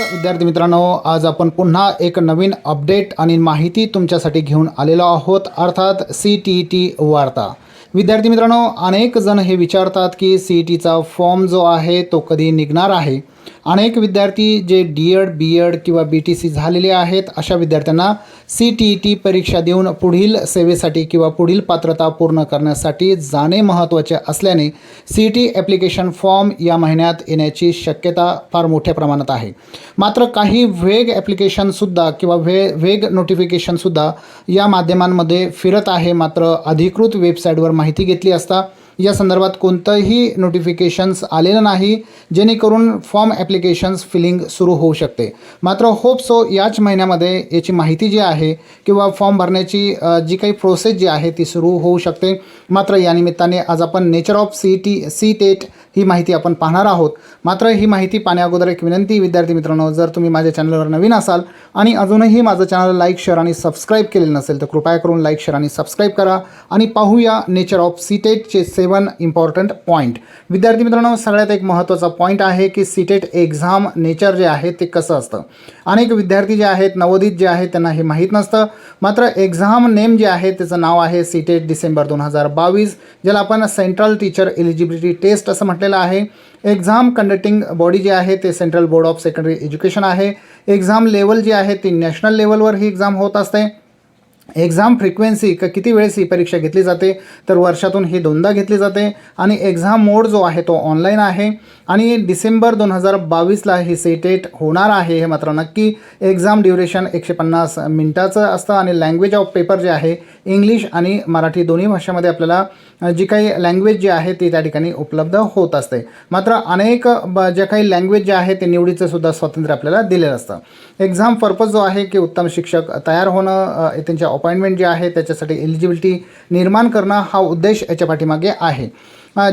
विद्यार्थी मित्रांनो आज आपण पुन्हा एक नवीन अपडेट आणि माहिती तुमच्यासाठी घेऊन आलेलो आहोत अर्थात सी टी टी वार्ता. विद्यार्थी मित्रांनो अनेक जण हे विचारतात की सी ई टीचा फॉर्म जो आहे तो कधी निघणार आहे? अनेक विद्यार्थी जे डी एड बी एड किंवा बी टी सी झालेले आहेत अशा विद्यार्थ्यांना सी टी ई टी परीक्षा देऊन पुढील सेवेसाठी किंवा पुढील पात्रता पूर्ण करण्यासाठी जाणे महत्त्वाचे असल्याने C E T application form या महिन्यात येण्याची शक्यता फार मोठ्या प्रमाणात आहे. मात्र काही वेग ॲप्लिकेशनसुद्धा किंवा वे वेग नोटिफिकेशनसुद्धा या माध्यमांमध्ये फिरत आहे. मात्र अधिकृत वेबसाईटवर माहिती घेतली असता या संदर्भात कोणतंही नोटिफिकेशन्स आलेलं नाही जेणेकरून फॉर्म ॲप्लिकेशन्स फिलिंग सुरू होऊ शकते. मात्र होप सो याच महिन्यामध्ये याची माहिती जी आहे किंवा फॉर्म भरण्याची जी काही प्रोसेस जी आहे ती सुरू होऊ शकते. मात्र या निमित्ताने आज आपण nature of C T C TET ही माहिती आपण पाहणार आहोत. मात्र ही माहिती पाहण्याअगोदर एक विनंती विद्यार्थी मित्रांनो जर तुम्ही माझ्या चॅनलवर नवीन असाल आणि अजूनही माझं चॅनल लाईक शेअर आणि सबस्क्राईब केलेलं नसेल तर कृपया करून लाईक शेअर आणि सबस्क्राईब करा आणि पाहूया नेचर ऑफ सीटेटचे सेवन इम्पॉर्टंट पॉईंट विद्यार्थी मित्रांनो सगळ्यात एक महत्त्वाचा पॉईंट आहे की सीटेट एक्झाम नेचर जे आहे ते कसं असतं. अनेक विद्यार्थी जे आहेत नवोदित जे आहेत त्यांना हे माहीत नसतं. मात्र एक्झाम नेम जे आहे त्याचं नाव आहे सीटेट डिसेंबर दोन हजार बावीस ज्याला आपण सेंट्रल टीचर एलिजिबिलिटी टेस्ट असं म्हटलं घेतलेला आहे. एक्झाम कंडक्टिंग बॉडी जी आहे ते central board of secondary education आहे. एक्झाम लेवल जी आहे ती नॅशनल लेवलवर ही एक्झाम होत असते. एक्झाम फ्रिक्वेन्सी क किती वेळेस ही परीक्षा घेतली जाते? तर वर्षातून ही दोनदा घेतली जाते. आणि एक्झाम मोड जो आहे तो ऑनलाईन आहे. आणि डिसेंबर दोन हजार बावीसला ही सेटेट होणार आहे हे मात्र नक्की. एक्झाम ड्युरेशन एकशे पन्नास मिनटाचं असतं. आणि लँग्वेज ऑफ पेपर जे आहे इंग्लिश आणि मराठी दोन्ही भाषेमध्ये आपल्याला जी काही लँग्वेज जी आहे ती त्या ठिकाणी उपलब्ध होत असते. मात्र अनेक ब ज्या काही लँग्वेज जे आहे ते निवडीचं सुद्धा स्वातंत्र्य आपल्याला दिलेलं असतं. एक्झाम पर्पज जो आहे की उत्तम शिक्षक तयार होणं त्यांच्या अपॉइंटमेंट जे आहे त्याच्यासाठी एलिजिबिलिटी निर्माण करणं हा उद्देश याच्या पाठीमागे आहे.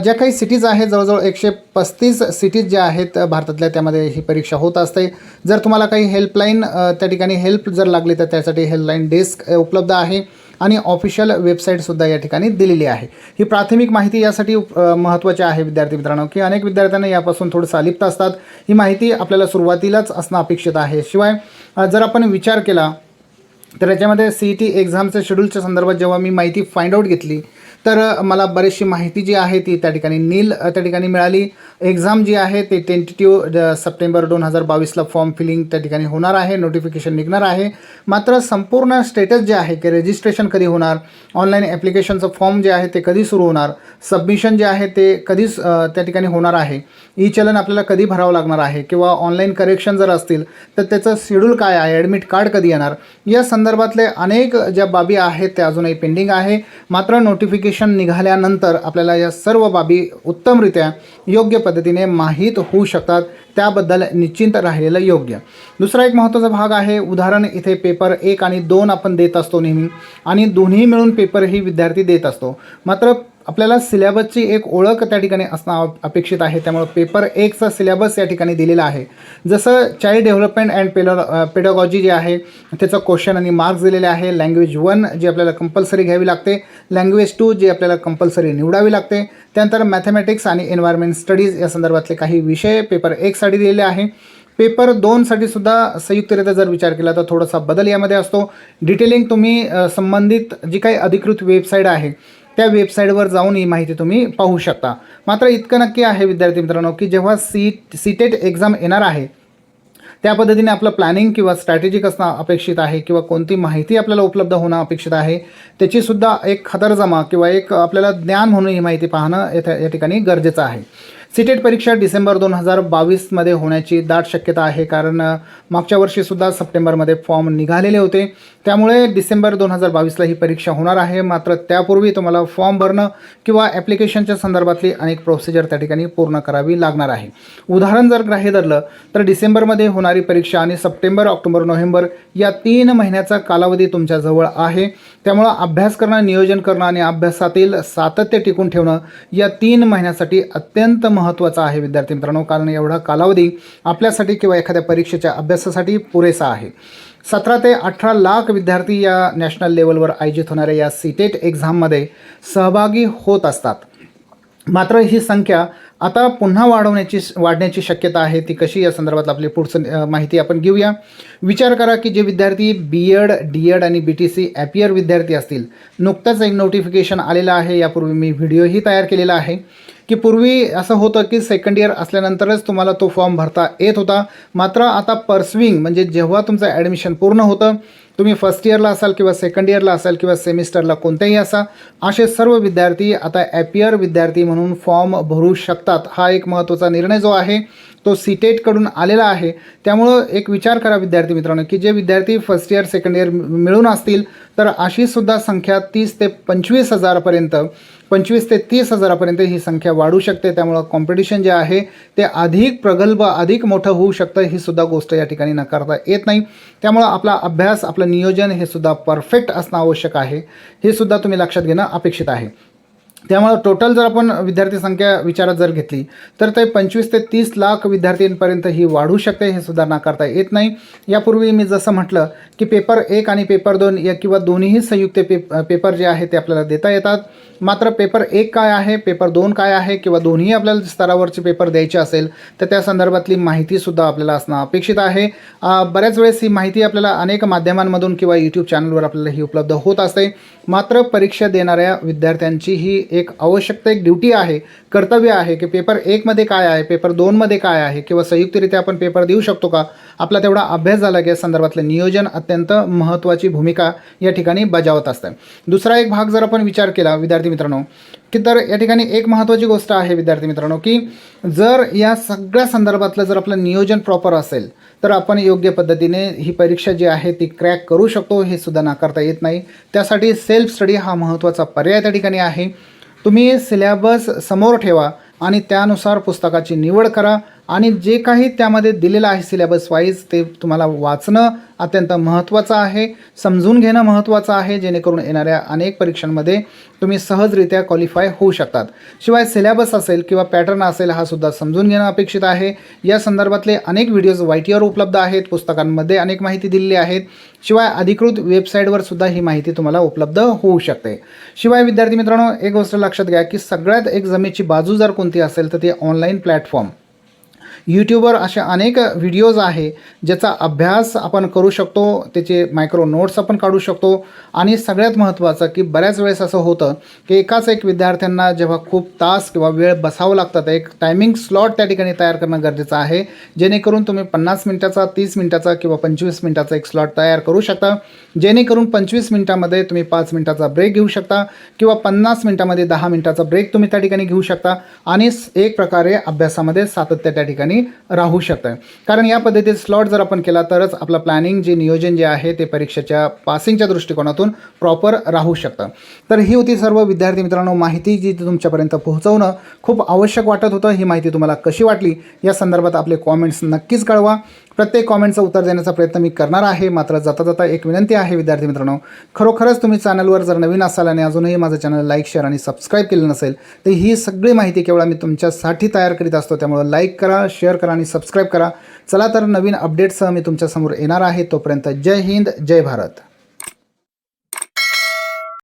ज्या काही सिटीज आहेत जवळजवळ एकशे पस्तीस सिटीज ज्या आहेत भारतातल्या त्यामध्ये ही परीक्षा होत असते. जर तुम्हाला काही हेल्पलाईन त्या ठिकाणी हेल्प जर लागली तर त्यासाठी हेल्पलाईन डेस्क उपलब्ध आहे आणि ऑफिशियल वेबसाईटसुद्धा या ठिकाणी दिलेली आहे. ही प्राथमिक माहिती यासाठी महत्त्वाची आहे विद्यार्थी मित्रांनो की अनेक विद्यार्थ्यांना यापासून थोडंसं अलिप्त असतात. ही माहिती आपल्याला सुरुवातीलाच असणं अपेक्षित आहे. शिवाय जर आपण विचार केला तर याच्यामध्ये सी ई टी एक्झामच्या शेड्यूलच्या संदर्भात जेव्हा मी माहिती फाइंड आउट घेतली तर मला बरीचशी माहिती जी आहे ती त्या ठिकाणी नील त्या ठिकाणी मिळाली. एक्झाम जी आहे ते टेंटेटिव्ह सप्टेंबर दोन हजार बावीसला फॉर्म फिलिंग त्या ठिकाणी होणार आहे. नोटिफिकेशन निघणार आहे. मात्र संपूर्ण स्टेटस जे आहे की रजिस्ट्रेशन कधी होणार ऑनलाईन ॲप्लिकेशनचं फॉर्म जे आहे ते कधी सुरू होणार सबमिशन जे आहे ते कधी त्या ठिकाणी होणार आहे. ई चलन आपल्याला कधी भरावं लागणार आहे किंवा ऑनलाईन करेक्शन जर असतील तर त्याचं शेड्यूल काय आहे ॲडमिट कार्ड कधी येणार? या संदर्भातले अनेक ज्या बाबी आहेत त्या अजूनही पेंडिंग आहे. मात्र नोटिफिकेशन निघाल्यानंतर आपल्याला या सर्व बाबी उत्तमरित्या योग्य पद्धतीने माहीत होऊ शकतात. त्याबद्दल निश्चिंत राहिलेलं योग्य. दुसरा एक महत्त्वाचा भाग आहे उदाहरण इथे पेपर एक आणि दोन आपण देत असतो नेहमी. आणि दोन्ही मिळून पेपरही विद्यार्थी देत असतो. मात्र आपल्याला सिलेबसची एक ओळख त्या ठिकाणी असणं अपेक्षित आहे. त्यामुळे पेपर एकचा सिलेबस या ठिकाणी दिलेला आहे. जसं चाइल्ड डेव्हलपमेंट अँड पेलो पेडॉगॉजी जे आहे त्याचं क्वेश्चन आणि मार्क्स दिलेले आहे. लँग्वेज वन जी आपल्याला कंपल्सरी घ्यावी लागते. लँग्वेज टू जी आपल्याला कंपल्सरी निवडावी लागते. त्यानंतर मॅथमॅटिक्स आणि एन्व्हायरमेंट स्टडीज या संदर्भातले काही विषय पेपर एकसाठी दिलेले आहे. पेपर दोनसाठी सुद्धा संयुक्तरित्या जर विचार केला तर थोडासा बदल यामध्ये असतो. डिटेलिंग तुम्ही संबंधित जी काही अधिकृत वेबसाईट आहे त्या वेबसाईटवर जाऊन ही माहिती तुम्ही पाहू शकता. मात्र इतकं नक्की आहे विद्यार्थी मित्रांनो की जेव्हा सी सीटेट एक्झाम येणार आहे त्या पद्धतीने आपलं प्लॅनिंग किंवा स्ट्रॅटेजिक असणं अपेक्षित आहे किंवा कोणती माहिती आपल्याला उपलब्ध होणं अपेक्षित आहे त्याचीसुद्धा एक खतरजमा किंवा एक आपल्याला ज्ञान म्हणून ही माहिती पाहणं येथे या ठिकाणी गरजेचं आहे. सीटेट परीक्षा डिसेंबर दोन हजार बावीसमध्ये होण्याची दाट शक्यता आहे. कारण मागच्या वर्षीसुद्धा सप्टेंबरमध्ये फॉर्म निघालेले होते. त्यामुळे डिसेंबर दोन हजार बावीसला ही परीक्षा होणार आहे. मात्र त्यापूर्वी तुम्हाला फॉर्म भरणं किंवा ॲप्लिकेशनच्या संदर्भातली अनेक प्रोसिजर त्या ठिकाणी पूर्ण करावी लागणार आहे. उदाहरण जर ग्राह्य धरलं तर डिसेंबरमध्ये होणारी परीक्षा आणि सप्टेंबर ऑक्टोबर नोव्हेंबर या तीन महिन्याचा कालावधी तुमच्याजवळ आहे. त्यामुळं अभ्यास करणं नियोजन करणं आणि अभ्यासातील सातत्य टिकून ठेवणं या तीन महिन्यासाठी अत्यंत महत्त्वाचं महत्त्वाचा आहे विद्यार्थी मित्रांनो. कारण एवढा कालावधी आपल्यासाठी किंवा एखाद्या परीक्षेच्या अभ्यासासाठी पुरेसा आहे. सतरा ते अठरा लाख विद्यार्थी या नॅशनल लेवलवर आयोजित होणाऱ्या या सीटेट एक्झाममध्ये सहभागी होत असतात. मात्र ही संख्या आता पुन्हा वाढवण्याची वाढण्याची शक्यता आहे. ती कशी या संदर्भात आपली पुढचं माहिती आपण घेऊया. विचार करा की जे विद्यार्थी बी एड डी एड आणि बी टी सी ॲपियर विद्यार्थी असतील नुकतंच एक नोटिफिकेशन आलेलं आहे. यापूर्वी मी व्हिडिओही तयार केलेला आहे. की पूर्वी असं होतं की सेकंड इयर असल्यानंतरच तुम्हाला तो फॉर्म भरता येत होता. मात्र आता पर्सविंग म्हणजे जेव्हा तुमचं ॲडमिशन पूर्ण होतं तुम्ही फर्स्ट इयरला असाल किंवा सेकंड इयरला असाल किंवा सेमिस्टरला कोणतेही असा असे सर्व विद्यार्थी आता ॲपियर विद्यार्थी म्हणून फॉर्म भरू शकतात. हा एक महत्त्वाचा निर्णय जो आहे तो सीटेटकडून आलेला आहे. त्यामुळं एक विचार करा विद्यार्थी मित्रांनो की जे विद्यार्थी फर्स्ट इयर सेकंड इयर मिळून असतील तर अशीसुद्धा संख्या तीस ते पंचवीस हजारापर्यंत पंचवीस ते तीस हजारापर्यंत ही संख्या वाढू शकते. त्यामुळं कॉम्पिटिशन जे आहे ते अधिक प्रगल्भ अधिक मोठं होऊ शकतं ही सुद्धा गोष्ट या ठिकाणी नकारता येत नाही. त्यामुळं आपला अभ्यास आपलं नियोजन हे सुद्धा परफेक्ट असणं आवश्यक आहे. हे सुद्धा तुम्ही लक्षात घेणं अपेक्षित आहे. त्यामुळं टोटल जर आपण विद्यार्थी संख्या विचारात जर घेतली तर ते पंचवीस ते तीस लाख विद्यार्थ्यांपर्यंत ही वाढू शकते हे सुद्धा नाकारता येत नाही. यापूर्वी मी जसं म्हटलं की पेपर एक आणि पेपर दोन या किंवा दोन्हीही संयुक्त पे पेपर जे आहे ते आपल्याला देता येतात. मात्र पेपर एक काय आहे पेपर दोन काय आहे किंवा दोन्ही आपल्याला स्तरावरचे पेपर द्यायचे असेल तर त्या संदर्भातली माहितीसुद्धा आपल्याला असणं अपेक्षित आहे. बऱ्याच वेळेस ही माहिती आपल्याला अनेक माध्यमांमधून किंवा यूट्यूब चॅनलवर आपल्याला ही उपलब्ध होत असते. मात्र परीक्षा देणाऱ्या विद्यार्थ्यांची ही एक आवश्यकता एक ड्युटी आहे कर्तव्य आहे की पेपर एकमध्ये काय आहे पेपर दोनमध्ये काय आहे किंवा संयुक्तरित्या आपण पेपर देऊ शकतो का? आपला तेवढा अभ्यास झाला की या संदर्भातलं नियोजन अत्यंत महत्त्वाची भूमिका या ठिकाणी बजावत असतं. दुसरा एक भाग जर आपण विचार केला विद्यार्थी मित्रांनो की तर या ठिकाणी एक महत्त्वाची गोष्ट आहे विद्यार्थी मित्रांनो की जर या सगळ्या संदर्भातलं जर आपलं नियोजन प्रॉपर असेल तर आपण योग्य पद्धतीने ही परीक्षा जी आहे ती क्रॅक करू शकतो हे सुद्धा नाकारता येत नाही. त्यासाठी सेल्फ स्टडी हा महत्त्वाचा पर्याय त्या ठिकाणी आहे. तुम्ही सिलॅबस समोर ठेवा आणि त्यानुसार पुस्तकाची निवड करा. आणि जे काही त्यामध्ये दिलेलं आहे सिलेबस वाईज ते तुम्हाला वाचणं अत्यंत महत्त्वाचं आहे. समजून घेणं महत्त्वाचं आहे जेणेकरून येणाऱ्या अनेक परीक्षांमध्ये तुम्ही सहजरित्या क्वालिफाय होऊ शकतात. शिवाय सिलेबस असेल किंवा पॅटर्न असेल हा सुद्धा समजून घेणं अपेक्षित आहे. या संदर्भातले अनेक व्हिडिओज वाईटीवर उपलब्ध आहेत पुस्तकांमध्ये अनेक माहिती दिलेली आहेत. शिवाय अधिकृत वेबसाईटवर सुद्धा ही माहिती तुम्हाला उपलब्ध होऊ शकते. शिवाय विद्यार्थी मित्रांनो एक गोष्ट लक्षात घ्या की सगळ्यात एक जमेची बाजू जर कोणती असेल तर ती ऑनलाईन प्लॅटफॉर्म यूट्यूबवर असे अनेक व्हिडिओज आहे ज्याचा अभ्यास आपण करू शकतो त्याचे मायक्रो नोट्स आपण काढू शकतो. आणि सगळ्यात महत्त्वाचं की बऱ्याच वेळेस असं होतं की एकाच एक विद्यार्थ्यांना जेव्हा खूप तास किंवा वेळ बसावं लागतात एक टायमिंग स्लॉट त्या ठिकाणी तयार करणं गरजेचं आहे. जेणेकरून तुम्ही पन्नास मिनटाचा तीस मिनटाचा किंवा पंचवीस मिनटाचा एक स्लॉट तयार करू शकता. जेणेकरून पंचवीस मिनटामध्ये तुम्ही पाच मिनटाचा ब्रेक घेऊ शकता किंवा पन्नास मिनटामध्ये दहा मिनटाचा ब्रेक तुम्ही त्या ठिकाणी घेऊ शकता. आणि एक प्रकारे अभ्यासामध्ये सातत्य त्या ठिकाणी राहू शकतं कारण या पद्धतीत स्लॉट जर आपण केला तरच आपलं प्लॅनिंग जे नियोजन जे आहे ते परीक्षेच्या पासिंगच्या दृष्टिकोनातून प्रॉपर राहू शकतं. तर ही होती सर्व विद्यार्थी मित्रांनो माहिती जी तुमच्यापर्यंत पोहोचवणं खूप आवश्यक वाटत होतं. ही माहिती तुम्हाला कशी वाटली या संदर्भात आपले कॉमेंट्स नक्कीच कळवा. प्रत्येक कॉमेंटचं उत्तर देण्याचा प्रयत्न मी करणार आहे. मात्र जाता जाता एक विनंती आहे विद्यार्थी मित्रांनो. खरोखरच तुम्ही चॅनलवर जर नवीन असाल आणि अजूनही माझं चॅनल लाईक शेअर आणि सबस्क्राईब केलं नसेल तर ही सगळी माहिती केवळ मी तुमच्यासाठी तयार करीत असतो. त्यामुळं लाईक करा शेअर करा आणि सबस्क्राईब करा. चला तर नवीन अपडेटसह मी तुमच्यासमोर येणार आहे. तोपर्यंत जय हिंद जय भारत.